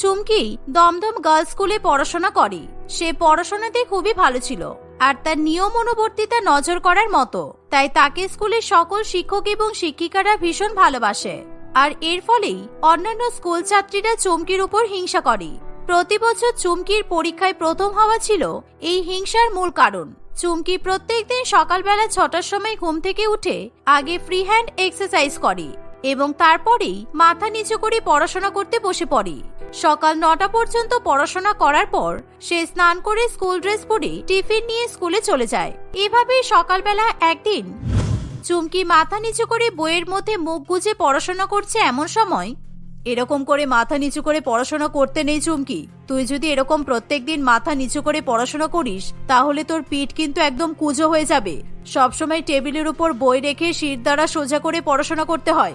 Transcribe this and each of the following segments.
চুমকি Dumdum girls স্কুলে পড়াশোনা করে। সে পড়াশোনাতে খুবই ভালো ছিল আর তার নিয়ম অনুবর্তিতা নজর করার মতো। তাই তাকে স্কুলের সকল শিক্ষক এবং শিক্ষিকারা ভীষণ ভালোবাসে। আর এর ফলেই অন্যান্য স্কুল ছাত্রীরা চুমকির উপর হিংসা করে। প্রতি বছর চুমকির পরীক্ষায় প্রথম হওয়া ছিল এই হিংসার মূল কারণ। চুমকি প্রত্যেকদিন সকালবেলা ছটার সময় ঘুম থেকে উঠে আগে ফ্রি হ্যান্ড এক্সারসাইজ করে। এবং তারপরেই মাথা নিচু করে পড়াশোনা করতে বসে পড়ে। সকাল নটা পর্যন্ত পড়াশোনা করার পর সে স্নান করে স্কুল ড্রেস পরে টিফিন নিয়ে স্কুলে চলে যায়। এভাবেই সকালবেলা একদিন চুমকি মাথা নিচু করে বইয়ের মধ্যে মুখ গুজে পড়াশোনা করছে এমন সময় এরকম করে মাথা নিচু করে পড়াশোনা করতে নেই চুমকি। তুই যদি এরকম প্রত্যেক দিন মাথা নিচু করে পড়াশোনা করিস, তাহলে তোর পিঠ কিন্তু একদম কুজো হয়ে যাবে। সবসময় টেবিলের উপর বই রেখে শির দ্বারা সোজা করে পড়াশোনা করতে হয়।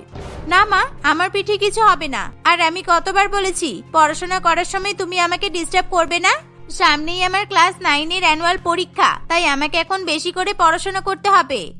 না মা, আমার পিঠে কিছু হবে না। আর আমি কতবার বলেছি, পড়াশোনা করার সময় তুমি আমাকে ডিস্টার্ব করবে না? সামনেই আমার ক্লাস নাইনের অ্যানুয়াল পরীক্ষা, তাই আমাকে এখন বেশি করে পড়াশোনা করতে হবে।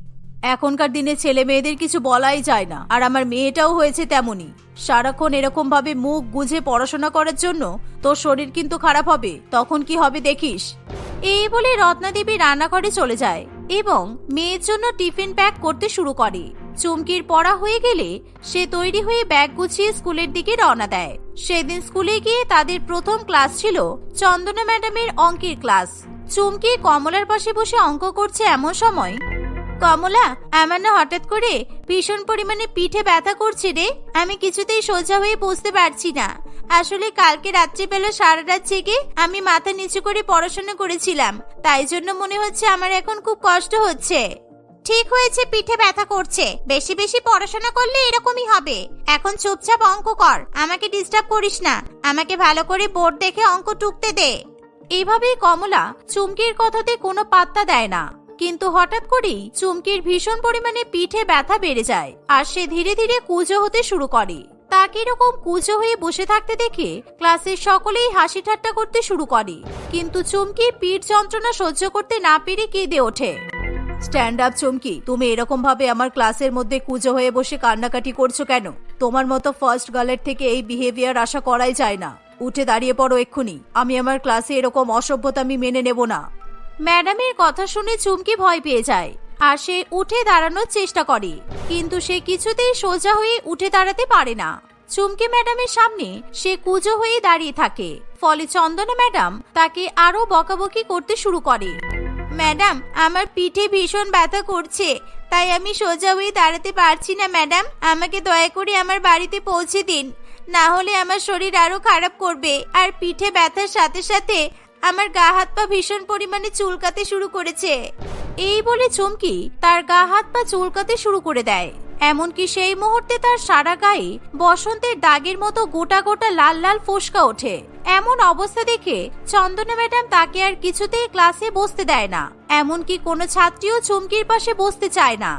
এখনকার দিনে ছেলে মেয়েদের কিছু বলাই যায় না। আর আমার মেয়েটাও হয়েছে তেমনই। সারাক্ষণ এরকম ভাবে মুখ গুজে পড়াশোনা করার জন্য তোর শরীর কিন্তু খারাপ হবে। তখন কি হবে দেখিস? এই বলে রত্নাদেবী রান্নাঘরে চলে যায় এবং মেয়ের জন্য টিফিন প্যাক করতে শুরু করে। চুমকির পড়া হয়ে গেলে সে তৈরি হয়ে ব্যাগ গুছিয়ে স্কুলের দিকে রওনা দেয়। সেদিন স্কুলে গিয়ে তাদের প্রথম ক্লাস ছিল চন্দনা ম্যাডামের অঙ্কের ক্লাস। চুমকি কমলার পাশে বসে অঙ্ক করছে এমন সময় কমলা, আমার না হঠাৎ করে ভীষণ পরিমাণে পিঠে ব্যথা করছে রে। আমি কিছুতেই সোজা হয়ে বসতে পারছি না। আসলে কালকে রাত্রিবেলা সারা রাত জেগে আমি মাথা নিচু করে পড়াশোনা করেছিলাম। তাই জন্য মনে হচ্ছে আমার এখন খুব কষ্ট হচ্ছে। ঠিক হয়েছে, পিঠে ব্যথা করছে। বেশি বেশি পড়াশোনা করলে এরকমই হবে। এখন চুপচাপ অঙ্ক কর। আমাকে ডিস্টার্ব করিস না। আমাকে ভালো করে বোর্ড দেখে অঙ্ক টুকতে দে। এইভাবেই কমলা চুমকির কথাতে কোনো পাত্তা দেয় না। কিন্তু হঠাৎ করেই চুমকির ভীষণ পরিমাণে পিঠে ব্যথা বেড়ে যায় আর সে ধীরে ধীরে কুজো হতে শুরু করে। তাকে এরকম কুজো হয়ে বসে থাকতে দেখে ক্লাসের সকলেই হাসি ঠাট্টা করতে শুরু করে। কিন্তু চুমকি পিঠ যন্ত্রণা সহ্য করতে না পেরে কেঁদে ওঠে। Stand up Chumki. তুমি এরকম ভাবে আমার ক্লাসের মধ্যে কুজো হয়ে বসে কান্নাকাটি করছ কেন? তোমার মতো ফার্স্ট গার্লের থেকে এই বিহেভিয়ার আশা করাই যায় না। উঠে দাঁড়িয়ে পড়ো এক্ষুনি। আমি আমার ক্লাসে এরকম অসভ্যতা আমি মেনে নেব না। ম্যাডামের কথা শুনে চুমকি ভয় পেয়ে যায় আর সে উঠে দাঁড়ানোর চেষ্টা করে। কিন্তু সে কিছুতেই সোজা হয়ে উঠে দাঁড়াতে পারে না। চুমকি ম্যাডামের সামনে সে কুজো হয়ে দাঁড়িয়ে থাকে। ফলে চন্দনা ম্যাডাম তাকে আরও বকাবকি করতে শুরু করে। ম্যাডাম, আমার পিঠে ভীষণ ব্যথা করছে, তাই আমি সোজা হয়ে দাঁড়াতে পারছি না, ম্যাডাম। আমাকে দয়া করে আমার বাড়িতে পৌঁছে দিন। না হলে আমার শরীর আরও খারাপ করবে। আর পিঠে ব্যথার সাথে সাথে আমার গা হাত পা ভীষণ পরিমাণে চুলকাতে শুরু করেছে। এই বলে চমকি তার গা হাত পা চুলকাতে শুরু করে দেয়। এমনকি সেই মুহূর্তে তার সারা গায়ে বসন্তের দাগের মতো গোটা গোটা লাল লাল ফোসকা ওঠে। এমন অবস্থা দেখে চন্দনা ম্যাডাম তাকে আর কিছুতেই ক্লাসে বসতে দেয় না। এমনকি কোনো ছাত্রীও চুমকির পাশে বসতে চায় না।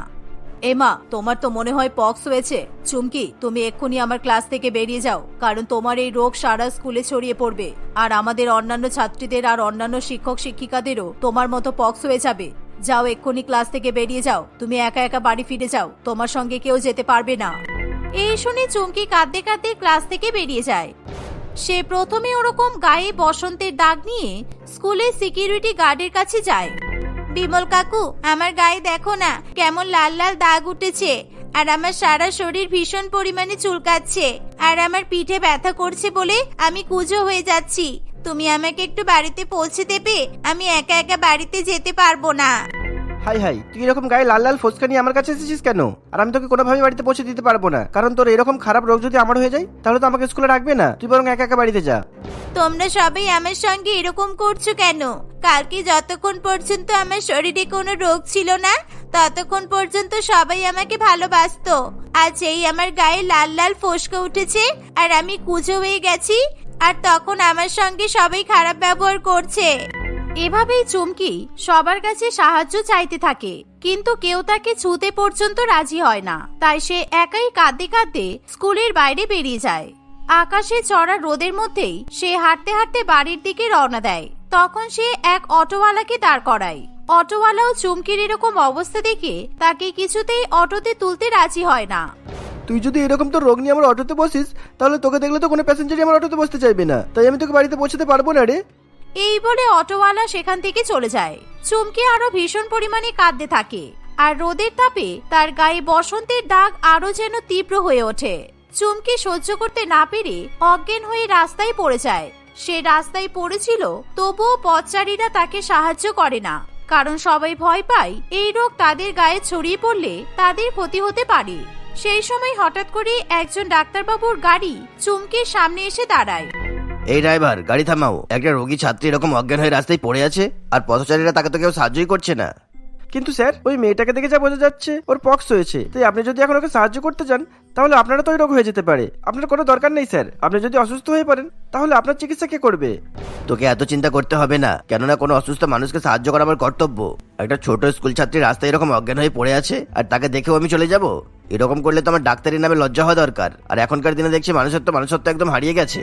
এমা, তোমার তো মনে হয় পক্স হয়েছে। চুমকি, তুমি এক্ষুনি আমার ক্লাস থেকে বেরিয়ে যাও, কারণ তোমার এই রোগ সারা স্কুলে ছড়িয়ে পড়বে। আর আমাদের অন্যান্য ছাত্রীদের আর অন্যান্য শিক্ষক শিক্ষিকাদেরও তোমার মতো পক্স হয়ে যাবে। যাও এক্ষুনি ক্লাস থেকে বেরিয়ে যাও, তুমি একা একা বাড়ি ফিরে যাও, তোমার সঙ্গে কেউ যেতে পারবে না। এই শুনে চুমকি কাঁদতে কাঁদতে ক্লাস থেকে বেরিয়ে যায়। সে প্রথমে ওরকম গায়ে বসন্তের দাগ নিয়ে স্কুলের সিকিউরিটি গার্ডের কাছে যায়। বিমল কাকু, আমার গায়ে দেখো না, কেমন লাল লাল দাগ উঠেছে। আর আমার সারা শরীর ভীষণ পরিমাণে চুলকাচ্ছে। আর আমার পিঠে ব্যথা করছে বলে আমি কুজো হয়ে যাচ্ছি। তুমি আমাকে একটু বাড়িতে পৌঁছে দেবে, আমি একা একা বাড়িতে যেতে পারব না। হাই হাই, তুই এরকম গায়ে লাল লাল ফোসকা নিয়ে আমার কাছে এসেছিস কেন? আর আমি তোকে কোনোভাবে বাড়িতে পৌঁছে দিতে পারব না। কারণ তোর এরকম খারাপ রোগ যদি আমার হয়ে যায়, তাহলে তো আমাকে স্কুলে রাখবে না। তুই বরং একা একা বাড়িতে যা। তোমরা সবাই আমার সঙ্গে এরকম করছ কেন? কালকে যতক্ষণ পর্যন্ত আমার শরীরে কোনো রোগ ছিল না, ততক্ষণ পর্যন্ত সবাই আমাকে ভালোবাসতো। আজ এই আমার গায়ে লাল লাল ফোসকা উঠেছে, আর আমি কুজো হয়ে গেছি, আর তখন আমার সঙ্গে সবাই খারাপ ব্যবহার করছে। এভাবেই চুমকি সবার কাছে সাহায্য চাইতে থাকে, কিন্তু কেউ তাকে ছুতে পর্যন্ত রাজি হয় না। তাই সে একাই কাঁদতে কাঁদতে স্কুলের বাইরে বেরিয়ে যায়। আকাশে চড়া রোদের মধ্যেই সে হাঁটতে হাঁটতে বাড়ির দিকে রওনা দেয়। তখন সে এক অটোওয়ালাকে দাঁড় করায়। অটোওয়ালাও চুমকির এরকম অবস্থা দেখে তাকে কিছুতেই অটোতে তুলতে রাজি হয় না। তুই যদি এরকম তো রোগ নিয়ে আমার অটোতে বসিস, তাহলে তোকে দেখলে তো কোনো প্যাসেঞ্জারই আমার অটোতে বসতে চাইবে না। তাই আমি তোকে বাড়িতে পৌঁছতে পারব না রে। এই বলে অটোওয়ালা সেখান থেকে চলে যায়। চুমকি আরও ভীষণ পরিমাণে কাঁদতে থাকে। আর রোদের তাপে তার গায়ে বসন্তের দাগ আরও যেন তীব্র হয়ে ওঠে। চুমকি সহ্য করতে না পেরে অজ্ঞান হয়ে রাস্তায় পড়ে যায়। সে রাস্তায় পড়েছিল, তবুও পথচারীরা তাকে সাহায্য করে না। কারণ সবাই ভয় পায়, এই রোগ তাদের গায়ে ছড়িয়ে পড়লে তাদের ক্ষতি হতে পারে। সেই সময় হঠাৎ করে একজন ডাক্তারবাবুর গাড়ি চুমকির সামনে এসে দাঁড়ায়। এই ড্রাইভার গাড়ি থামাও। একটা রোগী ছাত্রী এরকম অজ্ঞান হয়ে রাস্তায় পড়ে আছে আর পথচারীরা তাকে তো কেউ সাহায্যই করছে না। কিন্তু স্যার ওই মেয়েটাকে দেখে যা বোঝা যাচ্ছে ওর পক্স হয়েছে। তাই আপনি যদি এখন ওকে সাহায্য করতে চান তাহলে আপনারা তো ওই রোগ হয়ে যেতে পারে। আপনার কোনো দরকার নেই স্যার। আপনি যদি অসুস্থ হয়ে পড়েন তাহলে আপনার চিকিৎসা কে করবে? তোকে এত চিন্তা করতে হবে না কেননা কোনো অসুস্থ মানুষকে সাহায্য করা আমার কর্তব্য। একটা ছোট স্কুল ছাত্রী রাস্তায় এরকম অজ্ঞান হয়ে পড়ে আছে আর তাকে দেখেও আমি চলে যাব? এরকম করলে তো আমার ডাক্তারি নামে লজ্জা হওয়া দরকার। আর এখনকার দিনে দেখছি মানুষের তো মানুষত্ব একদম হারিয়ে গেছে।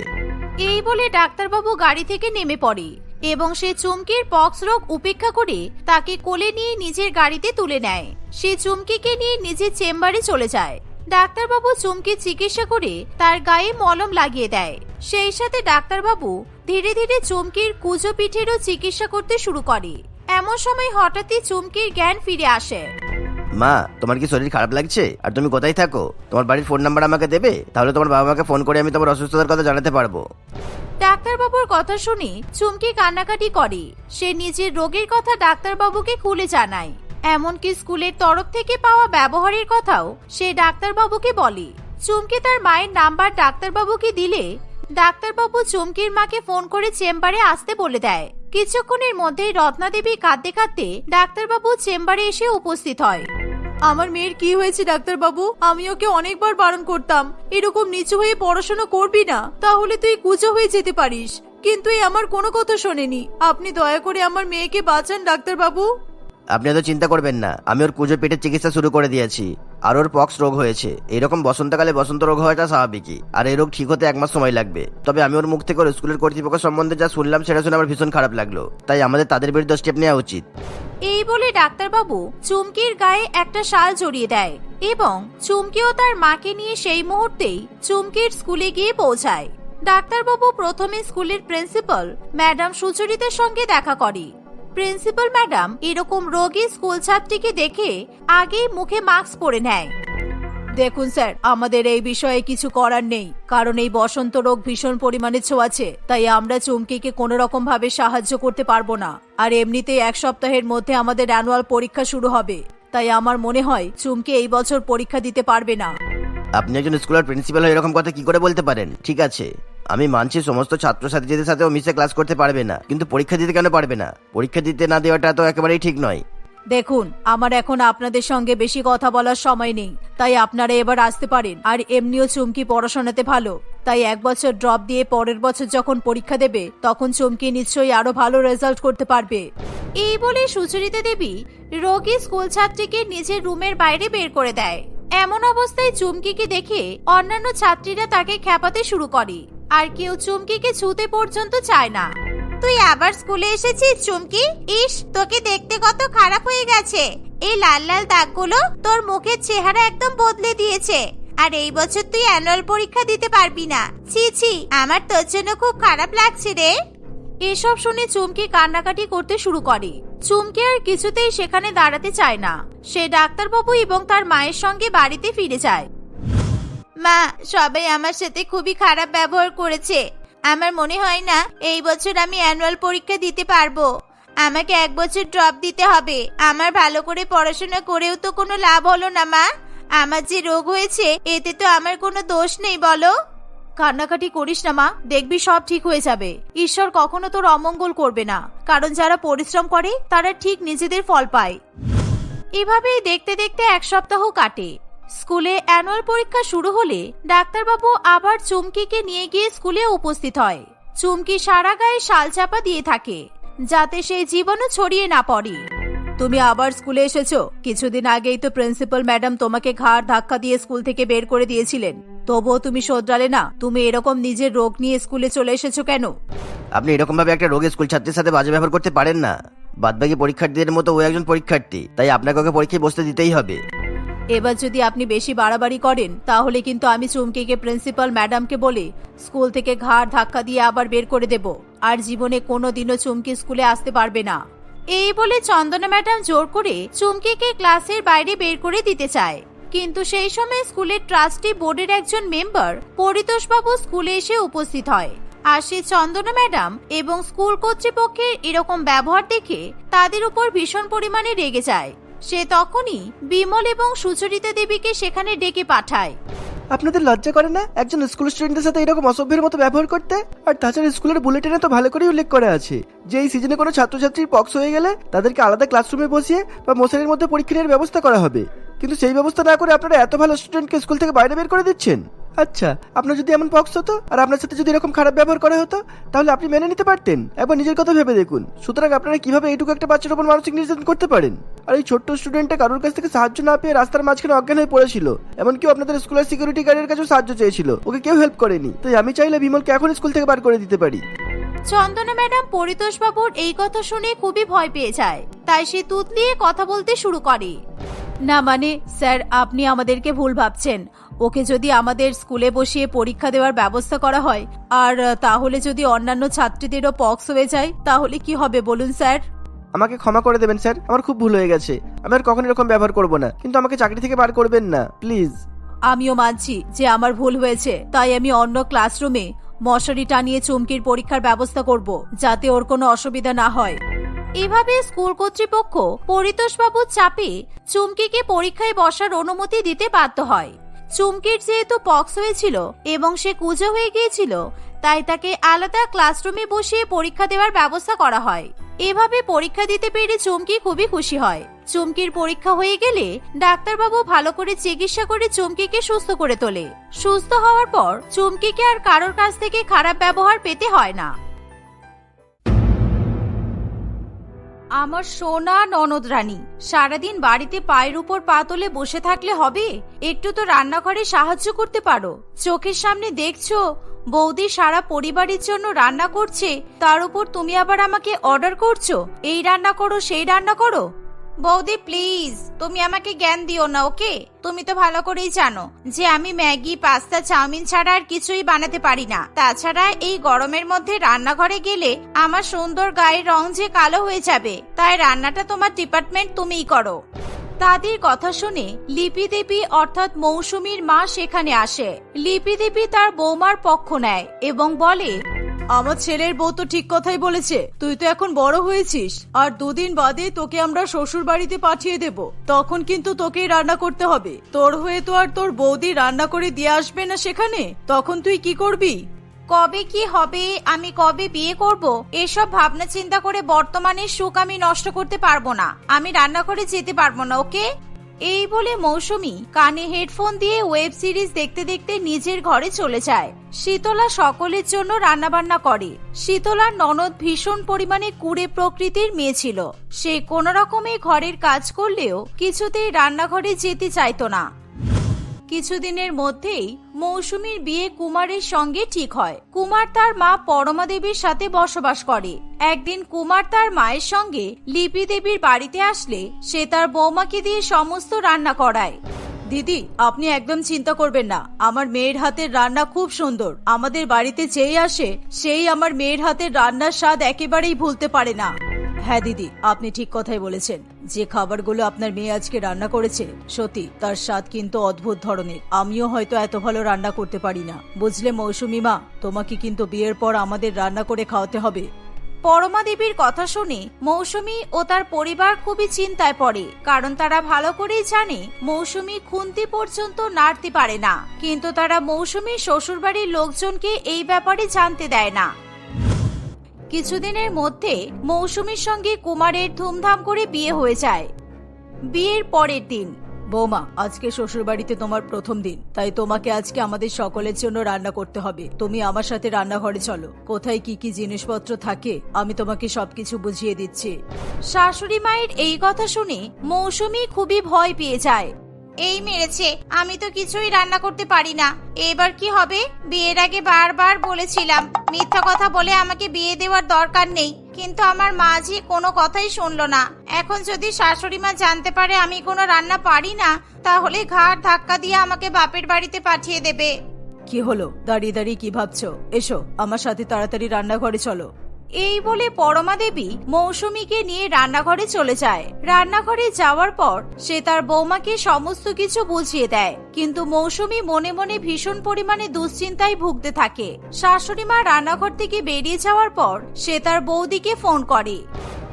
এই বলে ডাক্তারবাবু গাড়ি থেকে নেমে পড়ে এবং সে চুমকির পক্স রোগ উপেক্ষা করে তাকে কোলে নিয়ে নিজের গাড়িতে তুলে নেয়। সে চুমকিকে নিয়ে নিজের চেম্বারে চলে যায়। ডাক্তারবাবু চুমকির চিকিৎসা করে তার গায়ে মলম লাগিয়ে দেয়। সেই সাথে ডাক্তারবাবু ধীরে ধীরে চুমকির কুজো পিঠেরও চিকিৎসা করতে শুরু করে। এমন সময় হঠাৎই চুমকির জ্ঞান ফিরে আসে। মা, তোমার কি শরীর খারাপ লাগছে? আর তুমি কোথায় থাকো? তোমার বাড়ির ফোন নাম্বার আমাকে দেবে? তাহলে তোমার বাবা মাকে ফোন করে আমি তোমার অসুস্থতার কথা জানাতে পারব। ডাক্তারবাবুর কথা শুনে চুমকি কান্নাকাটি করে। সে নিজের রোগের কথা ডাক্তারবাবুকে খুলে জানায়। এমনকি স্কুলের তরফ থেকে পাওয়া ব্যবহারের কথাও সে ডাক্তারবাবুকে বলে। চুমকি তার মায়ের নাম্বার ডাক্তারবাবুকে দিলে ডাক্তারবাবু চুমকির মাকে ফোন করে চেম্বারে আসতে বলে দেয়। কিছুক্ষণের মধ্যেই রত্নাদেবী কাঁদতে কাঁদতে ডাক্তারবাবু চেম্বারে এসে উপস্থিত হয়। আমার মেয়ের কি হয়েছে, ডাক্তারবাবু? আমি ওকে অনেকবার বারণ করতাম। এরকম নিচু হয়ে পড়াশোনা করবি না, তাহলে তুই কুচো হয়ে যেতে পারিস। কিন্তু এই আমার কোনো কথা শোনেনি। আপনি দয়া করে আমার মেয়েকে বাঁচান, ডাক্তারবাবু। আপনি এত চিন্তা করবেন না। আমি ওর কুজো পেটের চিকিৎসা শুরু করে দিয়েছি। আর ওর পক্স রোগ হয়েছে। এরকম বসন্তকালে বসন্ত রোগ হওয়াটা স্বাভাবিকই। আর এই রোগ ঠিক হতে এক মাস সময় লাগবে। তবে আমি ওর মুখ থেকে ওর স্কুলের কর্তৃপক্ষ সম্বন্ধে যা শুনলাম সেটা শুনে আমার ভীষণ খারাপ লাগল। তাই আমাদের তাদের বিরুদ্ধে স্টেপ নেওয়া উচিত। এই বলে ডাক্তারবাবু চুমকির গায়ে একটা শাল জড়িয়ে দেয় এবং চুমকিও তার মাকে নিয়ে সেই মুহূর্তেই চুমকির স্কুলে গিয়ে পৌঁছায়। ডাক্তারবাবু প্রথমে স্কুলের প্রিন্সিপাল ম্যাডাম সুচরিতার সঙ্গে দেখা করে প্রিন্সিপাল ম্যাডাম এরকম রোগী স্কুল ছাত্রীকে দেখে আগেই মুখে মাস্ক পরে নেয়। দেখুন স্যার, আমাদের এই বিষয়ে কিছু করার নেই, কারণ এই বসন্ত রোগ ভীষণ পরিমাণে ছোঁয়াছে তাই আমরা চুমকিকে কোনো রকম ভাবে সাহায্য করতে পারব না। আর এমনিতেই এক সপ্তাহের মধ্যে আমাদের অ্যানুয়াল পরীক্ষা শুরু হবে, তাই আমার মনে হয় চুমকি এই বছর পরীক্ষা দিতে পারবে না। আপনি একজন স্কুলের প্রিন্সিপাল হয়ে এরকম কথা কি করে বলতে পারেন? ঠিক আছে। আমি মানছি সমস্ত ছাত্রছাত্রীদের সাথেও মিশে ক্লাস করতে পারবে না। কিন্তু পরীক্ষা দিতে কেন পারবে না? পরীক্ষা দিতে না দেওয়াটা তো একেবারেই ঠিক নয়। দেখুন, আমার এখন আপনাদের সঙ্গে বেশি কথা বলার সময় নেই। তাই আপনারা এবার আসতে পারেন। আর এমনিও চুমকি পড়াশোনাতে ভালো। তাই এক বছর ড্রপ দিয়ে পরের বছর যখন পরীক্ষা দেবে, তখন চুমকি নিশ্চয়ই আরও ভালো রেজাল্ট করতে পারবে। এই বলে সুচরিতা দেবী রোগী স্কুল ছাত্রীকে নিজের রুমের বাইরে বের করে দেয়। এমন অবস্থায় চুমকিকে দেখে অন্যান্য ছাত্রীরা তাকে খ্যাপাতে শুরু করে। আর কেউ চুমকিকে ছুতে পর্যন্ত চায় না। তুই আবার স্কুলে এসেছিস, চুমকি? ইস, তোকে দেখতে কত খারাপ হয়ে গেছে। এই লাল লাল দাগগুলো তোর মুখের চেহারা একদম বদলে দিয়েছে। আর এই বছর তুই অ্যানুয়াল পরীক্ষা দিতে পারবি না। ছি ছি, আমার তোর জন্য খুব খারাপ লাগছে রে। এসব শুনে চুমকি কান্নাকাটি করতে শুরু করে। চুমকি আর কিছুতেই সেখানে দাঁড়াতে চায় না। সে ডাক্তারবাবু এবং তার মায়ের সঙ্গে বাড়িতে ফিরে যায়। মা, সবাই আমার সাথে খুবই খারাপ ব্যবহার করেছে। আমার মনে হয় না এই বছর আমি অ্যানুয়াল পরীক্ষা দিতে পারব। আমাকে এক বছর ড্রপ দিতে হবে। আমার ভালো করে পড়াশোনা করেও তো কোনো লাভ হলো না, মা। আমার যে রোগ হয়েছে, এতে তো আমার কোনো দোষ নেই, বলো? কান্নাকাটি করিস না, মা। দেখবি সব ঠিক হয়ে যাবে। ঈশ্বর কখনো তোর অমঙ্গল করবে না। কারণ যারা পরিশ্রম করে, তারা ঠিক নিজেদের ফল পায়। এভাবেই দেখতে দেখতে এক সপ্তাহ কাটে। স্কুলে অ্যানুয়াল পরীক্ষা শুরু হলে ডাক্তারবাবু আবার চুমকিকে নিয়ে গিয়ে স্কুলে উপস্থিত হয়। চুমকি সারা গায়ে শাল চাপা দিয়ে থাকে, যাতে সেই জীবাণু ছড়িয়ে না পড়ে। তুমি আবার স্কুলে এসেছ? কিছুদিন আগেই তো প্রিন্সিপাল ম্যাডাম তোমাকে ঘাড় ধাক্কা দিয়ে স্কুল থেকে বের করে দিয়েছিলেন। তবুও তুমি শোধরালে না? তুমি এরকম নিজের রোগ নিয়ে স্কুলে চলে এসেছ কেন? আপনি এরকম ভাবে একটা রোগী স্কুল ছাত্রীর সাথে বাজে ব্যবহার করতে পারেন না। বাদবাকি পরীক্ষার্থীদের মতো ও একজন পরীক্ষার্থী তাই আপনাকে ওকে পরীক্ষায় বসতে দিতেই হবে। এবার যদি আপনি বেশি বাড়াবাড়ি করেন তাহলে কিন্তু আমি চুমকিকে প্রিন্সিপাল ম্যাডামকে বলে স্কুল থেকে ঘাড় ধাক্কা দিয়ে আবার বের করে দেব। আর জীবনে কোনো দিনও চুমকি স্কুলে আসতে পারবে না। এই বলে চন্দনা ম্যাডাম জোর করে চুমকিকে ক্লাসের বাইরে বের করে দিতে চায়। কিন্তু সেই সময় স্কুলের ট্রাস্টি বোর্ডের একজন মেম্বার পরিতোষবাবু স্কুলে এসে উপস্থিত হয়। আর সে চন্দনা ম্যাডাম এবং স্কুল কর্তৃপক্ষের এরকম ব্যবহার দেখে তাদের উপর ভীষণ পরিমাণে রেগে যায়। সে তখনই বিমল এবং সুচরিতা দেবীকে সেখানে ডেকে পাঠায়। আপনাদের লজ্জা করে না? একজন স্কুল স্টুডেন্টের সাথে এরকম অসভ্যের মতো ব্যবহার করতে? আর তাছাড়া স্কুলের বুলেটিনে তো ভালো করেই উল্লেখ করা আছে যে এই সিজনে কোনো ছাত্রছাত্রীর পক্স হয়ে গেলে তাদেরকে আলাদা ক্লাসরুমে বসিয়ে বা মশারির মধ্যে পরীক্ষা নেওয়ার ব্যবস্থা করা হবে। কিন্তু সেই ব্যবস্থা না করে আপনারা এত ভালো স্টুডেন্টকে স্কুল থেকে বাইরে বের করে দিচ্ছেন? আচ্ছা আপনার যদি এমন পক্স হতো আর আপনার সাথে যদি এরকম খারাপ ব্যবহার করা হতো, তাহলে আপনি মেনে নিতে পারতেন। একবার নিজের কথা ভেবে দেখুন। সুতরাং আপনারা কীভাবে এইটুকু একটা বাচ্চার উপর মানসিক নির্যাতন করতে পারেন? আর এই ছোট্ট স্টুডেন্টটা কারোর কাছ থেকে সাহায্য না পেয়ে রাস্তার মাঝখানে অজ্ঞান হয়ে পড়েছিল। এমনকি আপনাদের স্কুলের সিকিউরিটি গার্ডের কাছেও সাহায্য চেয়েছিল। ওকে কেউ হেল্প করেনি। তাই আমি চাইলে বিমলকে এখন স্কুল থেকে বার করে দিতে পারি। চন্দনা ম্যাডাম পরিতোষবাবুর এই কথা শুনে খুবই ভয় পেয়ে যায়। তাই সে তুতলিয়ে কথা বলতে শুরু করে। না মানে স্যার আপনি আমাদেরকে ভুল ভাবছেন। ওকে যদি আমাদের স্কুলে বসিয়ে পরীক্ষা দেওয়ার ব্যবস্থা করা হয় আর তাহলে যদি অন্যান্য ছাত্রীদেরও পক্স হয়ে যায় তাহলে কি হবে বলুন স্যার? আমাকে ক্ষমা করে দেবেন স্যার। আমার খুব ভুল হয়ে গেছে। আমি আর কখনো এরকম ব্যবহার করব না। কিন্তু আমাকে চাকরি থেকে বার করবেন না প্লিজ। আমিও মানছি যে আমার ভুল হয়েছে তাই আমি অন্য ক্লাসরুমে মশারি টানিয়ে চুমকির পরীক্ষার ব্যবস্থা করব যাতে ওর কোনো অসুবিধা না হয়। এভাবে স্কুল কর্তৃপক্ষ পরিতোষবাবুর চাপে চুমকিকে পরীক্ষায় বসার অনুমতি দিতে বাধ্য হয়। চুমকির যেহেতু পক্স হয়েছিল এবং সে কুজো হয়ে গিয়েছিল, তাই তাকে আলাদা ক্লাসরুমে বসিয়ে পরীক্ষা দেওয়ার ব্যবস্থা করা হয়। এভাবে পরীক্ষা দিতে পেরে চুমকি খুবই খুশি হয়। চুমকির পরীক্ষা হয়ে গেলে ডাক্তারবাবু ভালো করে চিকিৎসা করে চুমকিকে সুস্থ করে তোলে। সুস্থ হওয়ার পর চুমকিকে আর কারোর কাছ থেকে খারাপ ব্যবহার পেতে হয় না। আমার সোনা ননদ রানী, সারাদিন বাড়িতে পায়ের উপর পা তুলে বসে থাকলে হবে? একটু তো রান্নাঘরে সাহায্য করতে পারো। চোখের সামনে দেখছ, বৌদি সারা পরিবারের জন্য রান্না করছে, তার উপর তুমি আবার আমাকে অর্ডার করছ? এই রান্না করো, সেই রান্না করো? বৌদি প্লিজ তুমি আমাকে জ্ঞান দিও না ওকে তুমি তো ভালো করেই জানো যে আমি ম্যাগি, পাস্তা, চাউমিন ছাড়া আর কিছুই বানাতে পারি না। তাছাড়া এই গরমের মধ্যে রান্নাঘরে গেলে আমার সুন্দর গায়ের রং যে কালো হয়ে যাবে, তাই রান্নাটা তোমার ডিপার্টমেন্ট তুমিই করো। তাদের কথা শুনে লিপি দেবী অর্থাৎ মৌসুমীর মা সেখানে আসে। লিপি দেবী তার বৌমার পক্ষ নেয় এবং বলে আমার ছেলের বউ তো ঠিক কথাই বলেছে। তুই তো এখন বড় হয়েছিস। আর দুদিন বাদে তোকে আমরা শ্বশুর বাড়িতে পাঠিয়ে দেব। তখন কিন্তু তোকেই রান্না করতে হবে। তোর হয়ে তো আর তোর বৌদি রান্না করে দিয়ে আসবে না সেখানে। তখন তুই কি করবি? কবে কি হবে, আমি কবে বিয়ে করব, এসব ভাবনা চিন্তা করে বর্তমানে সুখ আমি নষ্ট করতে পারব না। আমি রান্না করে যেতে পারব না, ওকে? এই বলে মৌসুমি কানে হেডফোন দিয়ে ওয়েব সিরিজ দেখতে দেখতে নিজের ঘরে চলে যায়। শীতলা সকলের জন্য রান্নাবান্না করে। শীতলার ননদ ভীষণ পরিমাণে কুড়ে প্রকৃতির মেয়ে ছিল। সে কোনো রকমে ঘরের কাজ করলেও কিছুতেই রান্নাঘরে যেতে চাইতো না। কিছুদিনের মধ্যেই মৌসুমীর বিয়ে কুমারের সঙ্গে ঠিক হয়। কুমার তার মা পরমা দেবীর সাথে বসবাস করে। একদিন কুমার তার মায়ের সঙ্গে লিপি দেবীর বাড়িতে আসলে সে তার বৌমাকে দিয়ে সমস্ত রান্না করায়। দিদি, আপনি একদম চিন্তা করবেন না। আমার মেয়ের হাতের রান্না খুব সুন্দর। আমাদের বাড়িতে যেই আসে, সেই আমার মেয়ের হাতের রান্নার স্বাদ একেবারেই ভুলতে পারে না। হ্যাঁ দিদি, আপনি ঠিক কথাই বলেছেন। যে খাবারগুলো আপনার মেয়ে আজকে রান্না করেছে, সত্যি, তার স্বাদ কিন্তু অদ্ভুত ধরনের। আমিও হয়তো এত ভালো রান্না করতে পারি না। বুঝলে মৌসুমী মা, তোমাকে কিন্তু বিয়ের পর আমাদের রান্না করে খাওয়াতে হবে। পরমা দেবীর কথা শুনে মৌসুমী ও তার পরিবার খুবই চিন্তায় পড়ে। কারণ তারা ভালো করেই জানে, মৌসুমী খুন্তি পর্যন্ত নাড়তে পারে না। কিন্তু তারা মৌসুমীর শ্বশুরবাড়ির লোকজনকে এই ব্যাপারে জানতে দেয় না। কিছুদিনের মধ্যে মৌসুমীর সঙ্গে কুমারের ধুমধাম করে বিয়ে হয়ে যায়। বিয়ের পরের দিন, বৌমা, আজকে শ্বশুর বাড়িতে তোমার প্রথম দিন, তাই তোমাকে আজকে আমাদের সকলের জন্য রান্না করতে হবে। তুমি আমার সাথে রান্নাঘরে চলো। কোথায় কি কি জিনিসপত্র থাকে, আমি তোমাকে সবকিছু বুঝিয়ে দিচ্ছি। শাশুড়ি মায়ের এই কথা শুনে মৌসুমী খুবই ভয় পেয়ে যায়। এই মেরেছে, আমি তো কিছুই রান্না করতে পারি না। এবার কি হবে? বিয়ের আগে বারবার বলেছিলাম, মিথ্যা কথা বলে আমাকে বিয়ে দেওয়ার দরকার নেই, কিন্তু আমার মা জি কোনো কথাই শুনলো না। এখন যদি শাশুড়ি মা জানতে পারে আমি কোনো রান্না পারি না, তাহলে ঘাট ধাক্কা দিয়ে আমাকে বাপের বাড়িতে পাঠিয়ে দেবে। কি হলো? দাঁড়িয়ে দাঁড়িয়ে কি ভাবছ? এসো, আমার সাথে তাড়াতাড়ি রান্নাঘরে চলো। এই বলে পরমা দেবী মৌসুমীকে নিয়ে রান্নাঘরে চলে যায়। রান্নাঘরে যাওয়ার পর সে তার বৌমাকে সমস্ত কিছু বুঝিয়ে দেয়। কিন্তু মৌসুমী মনে মনে ভীষণ পরিমাণে দুশ্চিন্তায় ভুগতে থাকে। শাশুড়ি মা রান্নাঘর থেকে বেরিয়ে যাওয়ার পর সে তার বৌদিকে ফোন করে।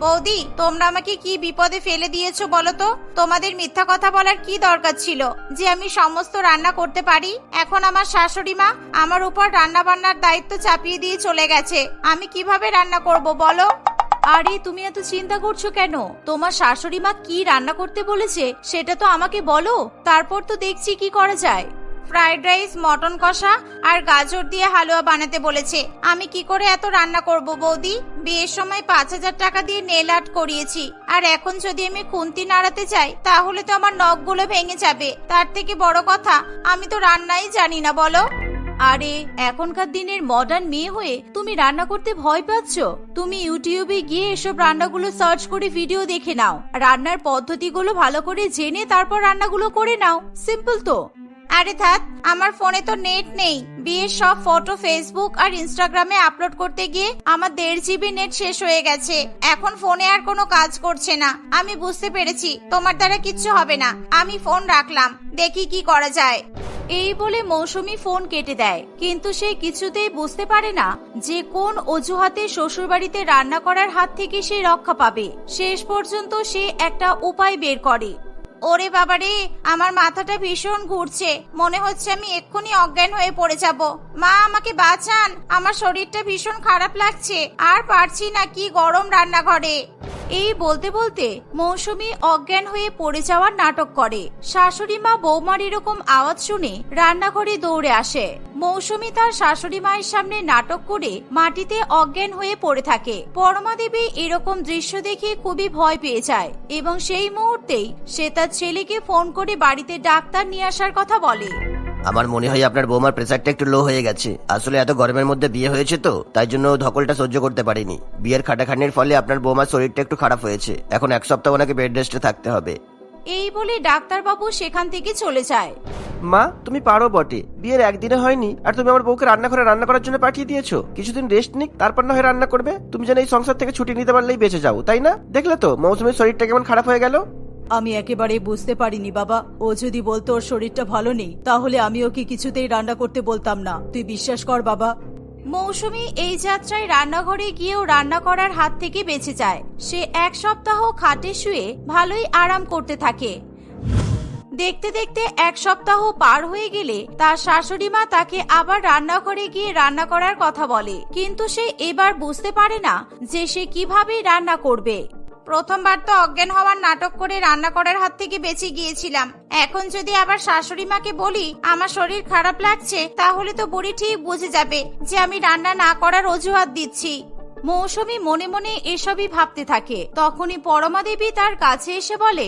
বৌদি, তোমরা আমাকে কি বিপদে ফেলে দিয়েছ বলো তো? তোমাদের মিথ্যা কথা বলার কি দরকার ছিল? যে আমি সমস্ত রান্না করতে পারি? এখন আমার শাশুড়ি মা আমার উপর রান্না বান্নার দায়িত্ব চাপিয়ে দিয়ে চলে গেছে। আমি কীভাবে রান্না করব বলো? আরে, তুমি এত চিন্তা করছ কেন? তোমার শাশুড়ি মা কি রান্না করতে বলেছে, সেটা তো আমাকে বলো। তারপর তো দেখছি কি করা যায়। ফ্রাইড রাইস, মটন কষা আর গাজর দিয়ে হালুয়া বানাতে বলেছে। আমি কি করে এত রান্না করব বৌদি? বিয়ের সময় পাঁচ হাজার টাকা দিয়ে নেল আর্ট করিয়েছি। আর এখন যদি আমি খুন্তি নাড়াতে চাই, তাহলে তো আমার নখগুলো ভেঙে যাবে। তার থেকে বড় কথা, আমি তো রান্নাই জানি না, বলো। আরে, এখনকার দিনের মডার্ন মেয়ে হয়ে তুমি রান্না করতে ভয় পাচ্ছ? তুমি ইউটিউবে গিয়ে এসব রান্নাগুলো সার্চ করে ভিডিও দেখে নাও। রান্নার পদ্ধতিগুলো ভালো করে জেনে তারপর রান্নাগুলো করে নাও। সিম্পল তো। আরে থাক, আমার ফোনে তো নেট নেই। বিয়ের সব ফটো ফেসবুক আর ইনস্টাগ্রামে আপলোড করতে গিয়ে আমার দেড় জিবি নেট শেষ হয়ে গেছে। এখন ফোনে আর কোনো কাজ করছে না। আমি বুঝতে পেরেছি, তোমার দ্বারা কিচ্ছু হবে না। আমি ফোন রাখলাম, দেখি কি করা যায়। এই বলে মৌসুমি ফোন কেটে দেয়। কিন্তু সে কিছুতেই বুঝতে পারে না যে কোন অজুহাতে শ্বশুরবাড়িতে রান্না করার হাত থেকে সে রক্ষা পাবে। শেষ পর্যন্ত সে একটা উপায় বের করে। ওরে বাবারে, আমার মাথাটা ভীষণ ঘুরছে। মনে হচ্ছে আমি এক্ষুনি অজ্ঞান হয়ে পড়ে যাব। মা, আমাকে বাঁচান। আমার শরীরটা ভীষণ খারাপ লাগছে। আর পারছি না কি গরম রান্নাঘরে। এই বলতে বলতে মৌসুমী অজ্ঞান হয়ে পড়ে যাওয়ার নাটক করে। শাশুড়ি মা বৌমার এরকম আওয়াজ শুনে রান্নাঘরে দৌড়ে আসে। মৌসুমী তার শাশুড়ি মায়ের সামনে নাটক করে মাটিতে অজ্ঞান হয়ে পড়ে থাকে। পরমা দেবী এরকম দৃশ্য দেখে খুবই ভয় পেয়ে যায় এবং সেই মুহূর্তেই সে তার ছেলেকে ফোন করে বাড়িতে ডাক্তার নিয়ে আসার কথা বলে। আমার মনে হয় আপনার বৌমার প্রেসারটা একটু লো হয়ে গেছে। আসলে এত গরমের মধ্যে বিয়ে হয়েছে তো তাই জন্য ধকলটা সহ্য করতে পারিনি। বিয়ের খাটাখানির ফলে আপনার বৌমার শরীরটা একটু খারাপ হয়েছে। এখন এক সপ্তাহ ওনাকে বেড রেস্টে থাকতে হবে। এই বলে ডাক্তারবাবু সেখান থেকে চলে যায়। মা তুমি পারো বটে। বিয়ের একদিনে হয়নি। আর তুমি আমার বউকে রান্নাঘরে রান্না করার জন্য পাঠিয়ে দিয়েছ। কিছুদিন রেস্ট নিক তারপর না হয় রান্না করবে। তুমি যেন এই সংসার থেকে ছুটি নিতে পারলেই বেঁচে যাও তাই না? দেখলে তো মৌসুমীর শরীরটা কেমন খারাপ হয়ে গেল? আমি একেবারে বুঝতে পারিনি, বাবা। ও যদি বলতো ওর শরীরটা ভালো নেই, তাহলে আমি ওকে কিছুতেই রান্না করতে বলতাম না। তুই বিশ্বাস কর, বাবা। মৌসুমি এই যাত্রায় রান্নাঘরে গিয়েও রান্না করার হাত থেকে বেঁচে যায়। সে এক সপ্তাহ খাটে শুয়ে ভালোই আরাম করতে থাকে। দেখতে দেখতে এক সপ্তাহ পার হয়ে গেলে তার শাশুড়ি মা তাকে আবার রান্নাঘরে গিয়ে রান্না করার কথা বলে। কিন্তু সে এবার বুঝতে পারে না যে সে কীভাবে রান্না করবে। প্রথমবার তো অজ্ঞান হওয়ার নাটক করে রান্না করার হাত থেকে বেঁচে গিয়েছিলাম। এখন যদি আবার শাশুড়ি মাকে বলি, আমার শরীর খারাপ লাগছে, তাহলে তো বুড়ি ঠিক বুঝে যাবে যে আমি রান্না না করার অজুহাত দিচ্ছি। মৌসুমি মনে মনে এসবই ভাবতে থাকে। তখনই পরমাদেবী তার কাছে এসে বলে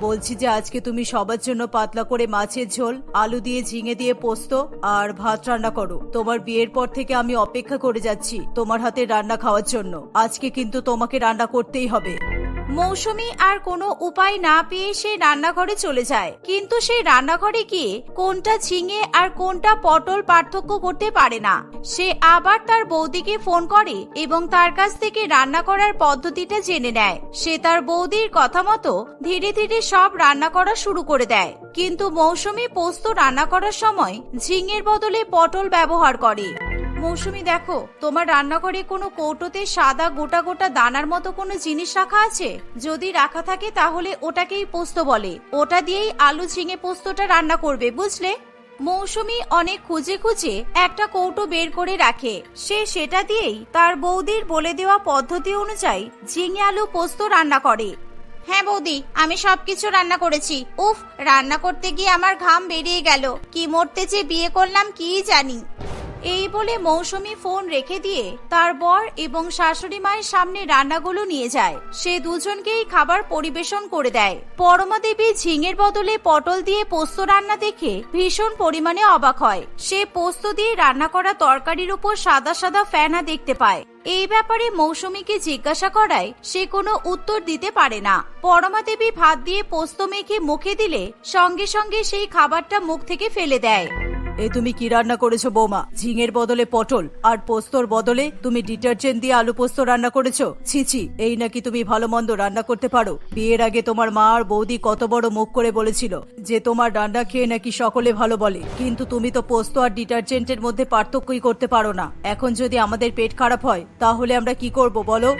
বলছি যে আজকে তুমি সবার জন্য পাতলা করে মাছের ঝোল, আলু দিয়ে ঝিঙে দিয়ে পোস্ত আর ভাত রান্না করো। তোমার বিয়ের পর থেকে আমি অপেক্ষা করে যাচ্ছি তোমার হাতে রান্না খাওয়ার জন্য। আজকে কিন্তু তোমাকে রান্না করতেই হবে। মৌসুমী আর কোনো উপায় না পেয়ে সে রান্নাঘরে চলে যায়। কিন্তু সেই রান্নাঘরে গিয়ে কোনটা ঝিঙে আর কোনটা পটল পার্থক্য করতে পারে না। সে আবার তার বৌদিকে ফোন করে এবং তার কাছ থেকে রান্না করার পদ্ধতিটা জেনে নেয়। সে তার বৌদির কথা মতো ধীরে ধীরে সব রান্না করা শুরু করে দেয়। কিন্তু মৌসুমী পোস্ত রান্না করার সময় ঝিঙের বদলে পটল ব্যবহার করে। মৌসুমি, দেখো, তোমার রান্নাঘরে কোনো কৌটোতে সাদা গোটা গোটা দানার মতো কোনো জিনিস রাখা আছে? যদি রাখা থাকে, তাহলে ওটাকেই পোস্ত বলে। ওটা দিয়েই আলু ঝিঙে পোস্তটা রান্না করবে, বুঝলে? মৌসুমি অনেক খুঁজে খুঁজে একটা কৌটো বের করে রাখে। সে সেটা দিয়েই তার বৌদির বলে দেওয়া পদ্ধতি অনুযায়ী ঝিঙে আলু পোস্ত রান্না করে। হ্যাঁ বৌদি, আমি সবকিছু রান্না করেছি। উফ, রান্না করতে গিয়ে আমার ঘাম বেরিয়ে গেল। কি মরতে যে বিয়ে করলাম, কি জানি। এই বলে মৌসুমী ফোন রেখে দিয়ে তার বর এবং শাশুড়ি মায়ের সামনে রান্নাগুলো নিয়ে যায়। সে দুজনকেই খাবার পরিবেশন করে দেয়। পরমা দেবী ঝিঙের বদলে পটল দিয়ে পোস্ত রান্না দেখে ভীষণ পরিমাণে অবাক হয়। সে পোস্ত দিয়ে রান্না করা তরকারির উপর সাদা সাদা ফেনা দেখতে পায়। এই ব্যাপারে মৌসুমীকে জিজ্ঞাসা করায় সে কোনো উত্তর দিতে পারে না। পরমা দেবী ভাত দিয়ে পোস্ত মেখে মুখে দিলে সঙ্গে সঙ্গে সেই খাবারটা মুখ থেকে ফেলে দেয়। এ তুমি কি রান্না করেছ, বৌমা? ঝিঙের বদলে পটল আর পোস্তর বদলে তুমি ডিটারজেন্ট দিয়ে আলু পোস্ত রান্না করেছ? ছিছি এই নাকি তুমি ভালো মন্দ রান্না করতে পারো। বিয়ের আগে তোমার মা আর বৌদি কত বড় মুখ করে বলেছিল যে তোমার রান্না খেয়ে নাকি সকলে ভালো বলে। কিন্তু তুমি তো পোস্ত আর ডিটারজেন্টের মধ্যে পার্থক্যই করতে পারো না। এখন যদি আমাদের পেট খারাপ হয়, তাহলে আমরা কি করব, বলো?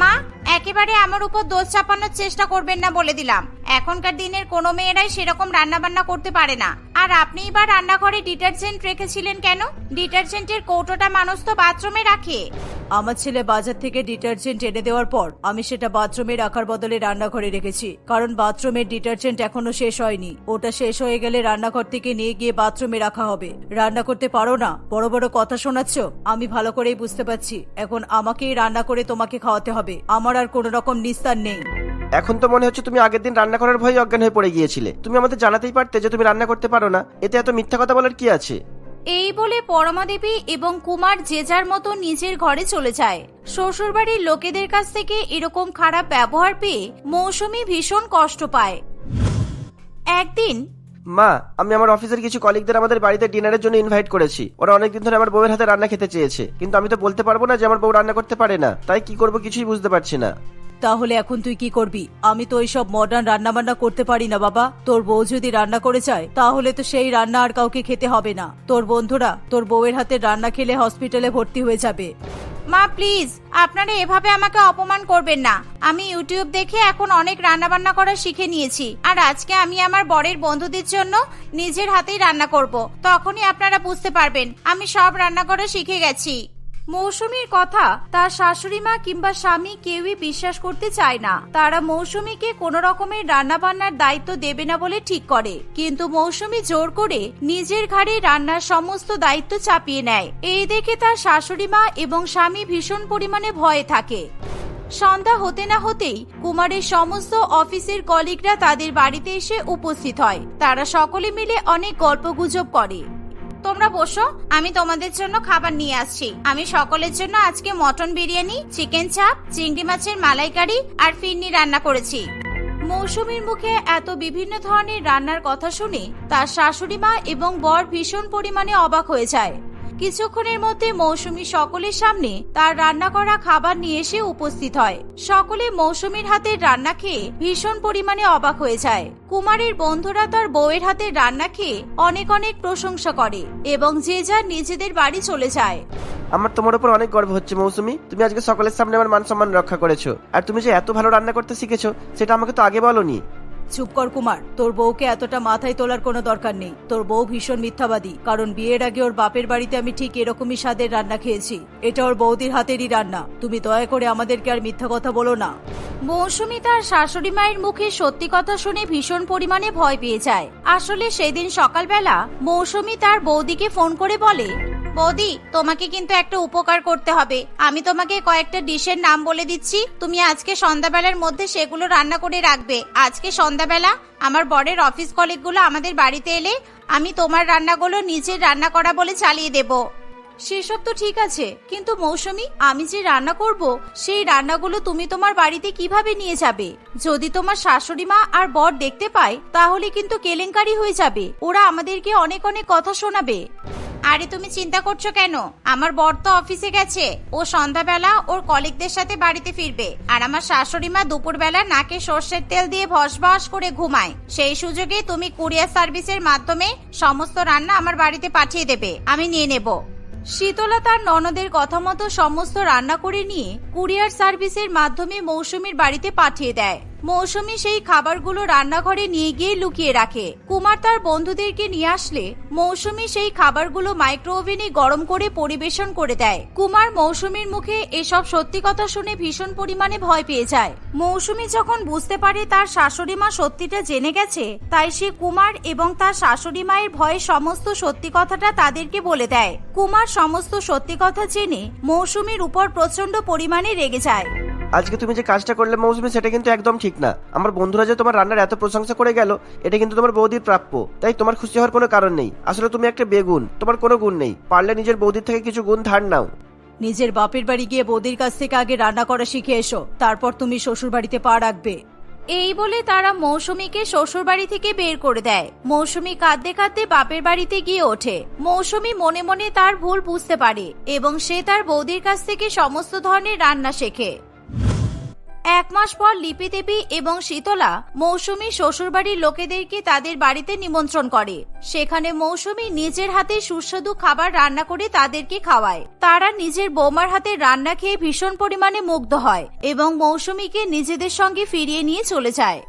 মা একেবারে আমার উপর দোষ চাপানোর চেষ্টা করবেন না বলে দিলাম। এখনকার দিনের কোনো মেয়েরাই সেরকম রান্না বান্না করতে পারে না। আর আপনিই বা রান্নাঘরে ডিটারজেন্ট রেখেছিলেন কেন? ডিটারজেন্টের কৌটোটা মানুষ তো বাথরুমে রাখে। আমার ছেলে বাজার থেকে ডিটারজেন্ট এনে দেওয়ার পর আমি সেটা বাথরুমে রাখার বদলে রান্নাঘরে রেখেছি। কারণ বাথরুমের ডিটারজেন্ট এখনও শেষ হয়নি। ওটা শেষ হয়ে গেলে রান্নাঘর থেকে নিয়ে গিয়ে বাথরুমে রাখা হবে। রান্না করতে পারো না। বড় বড় কথা শোনাচ্ছ? আমি ভালো করেই বুঝতে পারছি। এখন আমাকেই রান্না করে তোমাকে খাওয়াতে হবে। আমার আর কোনো রকম নিস্তার নেই। এখন তো মনে হচ্ছে তুমি আগের দিন রান্না করার ভয়ে অজ্ঞান হয়ে পড়ে গিয়েছিলে। তুমি আমাদের জানাতেই পারতে যে তুমি রান্না করতে পারো না। এতে এত মিথ্যা কথা বলার কি আছে? এই বলে পরমা দেবী এবং কুমার যে যার মতো নিজের ঘরে চলে যায়। শ্বশুরবাড়ির লোকেদের কাছ থেকে এরকম খারাপ ব্যবহার পেয়ে মৌসুমি ভীষণ কষ্ট পায়। একদিন মা, আমি আমার অফিসের কিছু কলিগদের আমাদের বাড়িতে ডিনারের জন্য ইনভাইট করেছি। ওরা অনেকদিন ধরে আমার বউয়ের হাতে রান্না খেতে চেয়েছে। কিন্তু আমি তো বলতে পারব না যে আমার বউ রান্না করতে পারে না। তাই কি করব কিছুই বুঝতে পারছি না। তাহলে এখন তুই কি করবি? আমি তো এইসব মডার্ন রান্না বান্না করতে পারি না, বাবা। তোর বউ যদি রান্না করে চায়, তাহলে তো সেই রান্না আর কাউকে খেতে হবে না। তোর বন্ধুরা, তোর বউয়ের হাতে রান্না খেলে হসপিটালে ভর্তি হয়ে যাবে। মা, প্লিজ, আপনারা এভাবে আমাকে অপমান করবেন না। আমি ইউটিউব দেখে এখন অনেক রান্না বান্না করা শিখে নিয়েছি। আর আজকে আমি আমার বরের বন্ধুদের জন্য নিজের হাতেই রান্না করব। তখনই আপনারা বুঝতে পারবেন, আমি সব রান্না করা শিখে গেছি। মৌসুমীর কথা তার শাশুড়ি মা কিংবা স্বামী কেউই বিশ্বাস করতে চায় না। তারা মৌসুমীকে কোনো রকমের রান্না বান্নার দায়িত্ব দেবে না বলে ঠিক করে। কিন্তু মৌসুমী জোর করে নিজের ঘাড়ে রান্নার সমস্ত দায়িত্ব চাপিয়ে নেয়। এই দেখে তার শাশুড়ি মা এবং স্বামী ভীষণ পরিমাণে ভয়ে থাকে। সন্ধ্যা হতে না হতেই কুমারের সমস্ত অফিসের কলিগরা তাদের বাড়িতে এসে উপস্থিত হয়। তারা সকলে মিলে অনেক গল্পগুজব করে। তোমরা বসো, আমি তোমাদের জন্য খাবার নিয়ে আসছি। আমি সকলের জন্য আজকে মটন বিরিয়ানি, চিকেন চাপ, চিংড়ি মাছের মালাইকারি আর ফিরনি রান্না করেছি। মৌসুমীর মুখে এত বিভিন্ন ধরনের রান্নার কথা শুনে তার শাশুড়ি মা এবং বর ভীষণ পরিমাণে অবাক হয়ে যায়। কিছুক্ষণের মধ্যে মৌসুমী সকলের সামনে তার রান্না করা খাবার নিয়ে এসে উপস্থিত হয়। সকলে মৌসুমীর হাতের রান্না খেয়ে ভীষণ পরিমাণে অবাক হয়ে যায়। কুমারের বন্ধুরা তার বউয়ের হাতের রান্না খেয়ে অনেক অনেক প্রশংসা করে এবং যে যার নিজেদের বাড়ি চলে যায়। আমার তোমার উপর অনেক গর্ব হচ্ছে মৌসুমি। তুমি আজকে সকলের সামনে আমার মান সম্মান রক্ষা করেছ। আর তুমি যে এত ভালো রান্না করতে শিখেছো, সেটা আমাকে তো আগে বলনি। চুপ কর কুমার, তোর বউকে এতটা মাথায় তোলার কোনো দরকার নেই। তোর বউ ভীষণ মিথ্যাবাদী, কারণ বিয়ের আগে ওর বাপের বাড়িতে আমি ঠিক এরকমই স্বাদের রান্না খেয়েছি। এটা ওর বৌদির হাতেরই রান্না। তুমি দয়া করে আমাদেরকে আর মিথ্যা কথা বলো না। মৌসুমী তার শাশুড়ি মায়ের মুখে সত্যি কথা শুনে ভীষণ পরিমাণে ভয় পেয়ে যায়। আসলে সেদিন সকালবেলা মৌসুমী তার বৌদিকে ফোন করে বলে বৌদি, তোমাকে কিন্তু একটা উপকার করতে হবে। আমি তোমাকে কয়েকটা ডিশের নাম বলে দিচ্ছি। তুমি আজকে সন্ধ্যাবেলার মধ্যে সেগুলো রান্না করে রাখবে। আজকে সন্ধ্যাবেলা আমার বরের অফিস কলিগগুলো আমাদের বাড়িতে এলে আমি তোমার রান্নাগুলো নিজের রান্না করা বলে চালিয়ে দেবো। সেসব তো ঠিক আছে, কিন্তু মৌসুমি, আমি যে রান্না করব, সেই রান্নাগুলো তুমি তোমার বাড়িতে কীভাবে নিয়ে যাবে? যদি তোমার শাশুড়ি মা আর বর দেখতে পায়, তাহলে কিন্তু কেলেঙ্কারি হয়ে যাবে। ওরা আমাদেরকে অনেক অনেক কথা শোনাবে। আরে তুমি চিন্তা করছ কেন? আমার বর তো অফিসে গেছে। ও সন্ধ্যাবেলা ওর কলিগদের সাথে বাড়িতে ফিরবে। আর আমার শাশুড়ি মা দুপুরবেলা নাকে সর্ষের তেল দিয়ে ভস ভস করে ঘুমায়। সেই সুযোগে তুমি কুরিয়ার সার্ভিসের মাধ্যমে সমস্ত রান্না আমার বাড়িতে পাঠিয়ে দেবে। আমি নিয়ে নেব। শীতলা তার ননদের কথা মতো সমস্ত রান্না করে নিয়ে কুরিয়ার সার্ভিসের মাধ্যমে মৌসুমীর বাড়িতে পাঠিয়ে দেয়। মৌসুমী সেই খাবারগুলো রান্নাঘরে নিয়ে গিয়ে লুকিয়ে রাখে। কুমার তার বন্ধুদেরকে নিয়ে আসলে মৌসুমী সেই খাবারগুলো মাইক্রো ওভেনে গরম করে পরিবেশন করে দেয়। কুমার মৌসুমীর মুখে এসব সত্যি কথা শুনে ভীষণ পরিমাণে ভয় পেয়ে যায়। মৌসুমী যখন বুঝতে পারে তার শাশুড়ি মা সত্যিটা জেনে গেছে, তাই সে কুমার এবং তার শাশুড়ি মায়ের ভয়ে সমস্ত সত্যি কথাটা তাদেরকে বলে দেয়। কুমার সমস্ত সত্যি কথা জেনে মৌসুমীর উপর প্রচণ্ড পরিমাণে রেগে যায়। আজকে তুমি যে কাজটা করলে মৌসুমি, সেটা কিন্তু একদম ঠিক না। আমার বন্ধুরা যে তোমার রান্নার এত প্রশংসা করে গেল এটা কিন্তু তোমার বৌদির প্রাপ্য। তাই তোমার খুশি হওয়ার কোনো কারণ নেই। আসলে তুমি একটা বেগুন তোমার কোনো গুণ নেই। পারলে নিজের বৌদির থেকে কিছু গুণ ধার নাও। নিজের বাপের বাড়ি গিয়ে বৌদির কাছ থেকে আগে রান্না করা শিখে এসো তারপর তুমি শ্বশুর বাড়িতে পা রাখবে। এই বলে তারা মৌসুমীকে শ্বশুর বাড়ি থেকে বের করে দেয়। মৌসুমী কাঁদতে কাঁদতে বাপের বাড়িতে গিয়ে ওঠে। মৌসুমী মনে মনে তার ভুল বুঝতে পারে এবং সে তার বৌদির কাছ থেকে সমস্ত ধরনের রান্না শেখে। এক মাস পর লিপি দেবী এবং শীতলা মৌসুমী শ্বশুরবাড়ির লোকেদেরকে তাদের বাড়িতে নিমন্ত্রণ করে। সেখানে মৌসুমী নিজের হাতে সুস্বাদু খাবার রান্না করে তাদেরকে খাওয়ায়। তারা নিজের বৌমার হাতে রান্না খেয়ে ভীষণ পরিমাণে মুগ্ধ হয় এবং মৌসুমীকে নিজেদের সঙ্গে ফিরিয়ে নিয়ে চলে যায়।